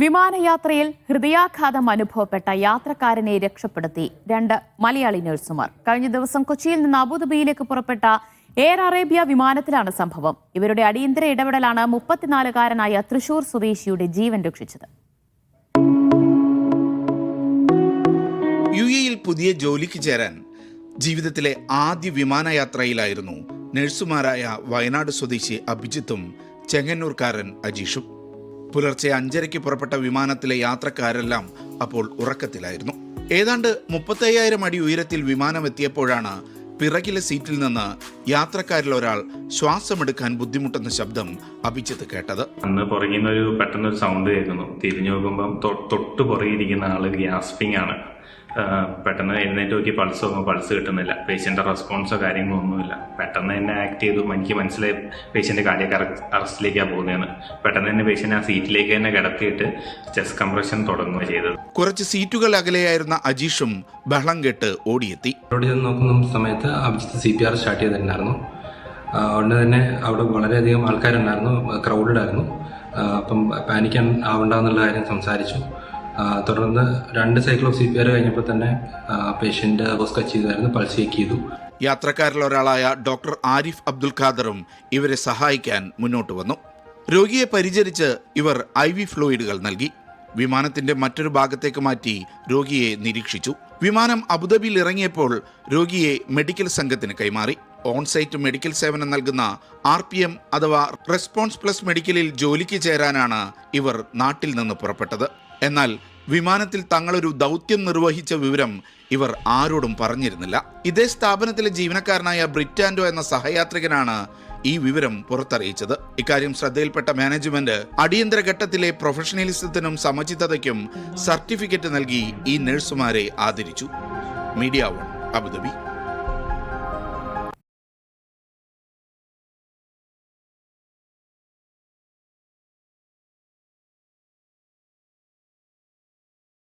വിമാനയാത്രയിൽ ഹൃദയാഘാതം അനുഭവപ്പെട്ട യാത്രക്കാരനെ രക്ഷപ്പെടുത്തി. രണ്ട് മലയാളി നഴ്സുമാർ. കഴിഞ്ഞ ദിവസം കൊച്ചിയിൽ നിന്ന് അബുദാബിയിലേക്ക് പുറപ്പെട്ട എയർ അറേബ്യ വിമാനത്തിലാണ് സംഭവം. ഇവരുടെ അടിയന്തര ഇടപെടലാണ് മുപ്പത്തിനാലുകാരനായ തൃശൂർ സ്വദേശിയുടെ ജീവൻ രക്ഷിച്ചത്. യു എയിൽ പുതിയ ജോലിക്ക് ചേരാൻ ജീവിതത്തിലെ ആദ്യ വിമാനയാത്രയിലായിരുന്നു നഴ്സുമാരായ വയനാട് സ്വദേശി അഭിജിത്തും ചെങ്ങന്നൂർക്കാരൻ അജീഷും. പുലർച്ചെ അഞ്ചരയ്ക്ക് പുറപ്പെട്ട വിമാനത്തിലെ യാത്രക്കാരെല്ലാം അപ്പോൾ ഉറക്കത്തിലായിരുന്നു. ഏതാണ്ട് മുപ്പത്തയ്യായിരം അടി ഉയരത്തിൽ വിമാനം എത്തിയപ്പോഴാണ് പിറകിലെ സീറ്റിൽ നിന്ന് യാത്രക്കാരിൽ ഒരാൾ ശ്വാസമെടുക്കാൻ ബുദ്ധിമുട്ടുന്ന ശബ്ദം അഭിജിത്ത് കേട്ടത്. അന്ന് പുറകിൽ ഒരു പെട്ടെന്ന് ഒരു സൗണ്ട് കേൾക്കുന്നു. തിരിഞ്ഞു നോക്കുമ്പം തൊട്ട് പുറകിരിക്കുന്ന ആൾ ഗ്യാസ്പിംഗ് ആണ്. പെട്ടെന്ന് എഴുന്നേറ്റ് നോക്കി പൾസ് നോക്കുമ്പോൾ പൾസ് കിട്ടുന്നില്ല. പേഷ്യന്റ് റെസ്പോൺസോ കാര്യങ്ങളോ ഒന്നുമില്ല. പെട്ടെന്ന് തന്നെ ആക്ട് ചെയ്തു. എനിക്ക് മനസ്സിലായി പേഷ്യന്റ് കാർഡിയക് അറസ്റ്റിലേക്കാണ് പോകുന്നതെന്ന് പെട്ടെന്ന് തന്നെ പേഷ്യന്റ് ആ സീറ്റിലേക്ക് തന്നെ കിടത്തിയിട്ട് ചെസ്റ്റ് കംപ്രഷൻ തുടങ്ങുക ചെയ്തത്. കുറച്ച് സീറ്റുകൾ അകലെയായിരുന്ന അജീഷും ബഹളം കെട്ട് ഓടിയെത്തി. ചെന്ന് നോക്കുന്ന സമയത്ത് Abhijith C P R start ചെയ്തിട്ടുണ്ടായിരുന്നു. ഉടനെ തന്നെ അവിടെ വളരെയധികം ആൾക്കാരുണ്ടായിരുന്നു ക്രൗഡഡ് ആയിരുന്നു. അപ്പം പാനിക് ആവണ്ടെന്നുള്ള കാര്യം സംസാരിച്ചു. തുടർന്ന് രണ്ട് cycle of C P R കഴിഞ്ഞപ്പോൾ തന്നെ പേഷ്യന്റ് ഹോസ്കച്ച് ചെയ്തായിരുന്നു പൾസ് ചെക്ക് ചെയ്തു. യാത്രക്കാരിൽ ഒരാളായ ഡോക്ടർ ആരിഫ് അബ്ദുൽ ഖാദറും ഇവരെ സഹായിക്കാൻ മുന്നോട്ട് വന്നു. രോഗിയെ പരിചരിച്ച് ഇവർ ഐ വി ഫ്ലൂയിഡുകൾ നൽകി. വിമാനത്തിന്റെ മറ്റൊരു ഭാഗത്തേക്ക് മാറ്റി രോഗിയെ നിരീക്ഷിച്ചു. വിമാനം അബുദാബിയിൽ ഇറങ്ങിയപ്പോൾ രോഗിയെ മെഡിക്കൽ സംഘത്തിന് കൈമാറി. ഓൺസൈറ്റ് മെഡിക്കൽ സേവനം നൽകുന്ന ആർ പി എം അഥവാ റെസ്പോൺസ് പ്ലസ് മെഡിക്കലിൽ ജോലിക്ക് ചേരാനാണ് ഇവർ നാട്ടിൽ നിന്ന് പുറപ്പെട്ടത്. എന്നാൽ വിമാനത്തിൽ തങ്ങളൊരു ദൗത്യം നിർവഹിച്ച വിവരം ഇവർ ആരോടും പറഞ്ഞിരുന്നില്ല. ഇതേ സ്ഥാപനത്തിലെ ജീവനക്കാരനായ ബ്രിറ്റാൻഡോ എന്ന സഹയാത്രികനാണ് ഈ വിവരം പുറത്തറിയിച്ചത്. ഇക്കാര്യം ശ്രദ്ധയിൽപ്പെട്ട മാനേജ്മെന്റ് അടിയന്തര ഘട്ടത്തിലെ പ്രൊഫഷണലിസത്തിനും സമചിത്തതയ്ക്കും സർട്ടിഫിക്കറ്റ് നൽകി ഈ നഴ്സുമാരെ ആദരിച്ചു. Media one Abu Dhabi.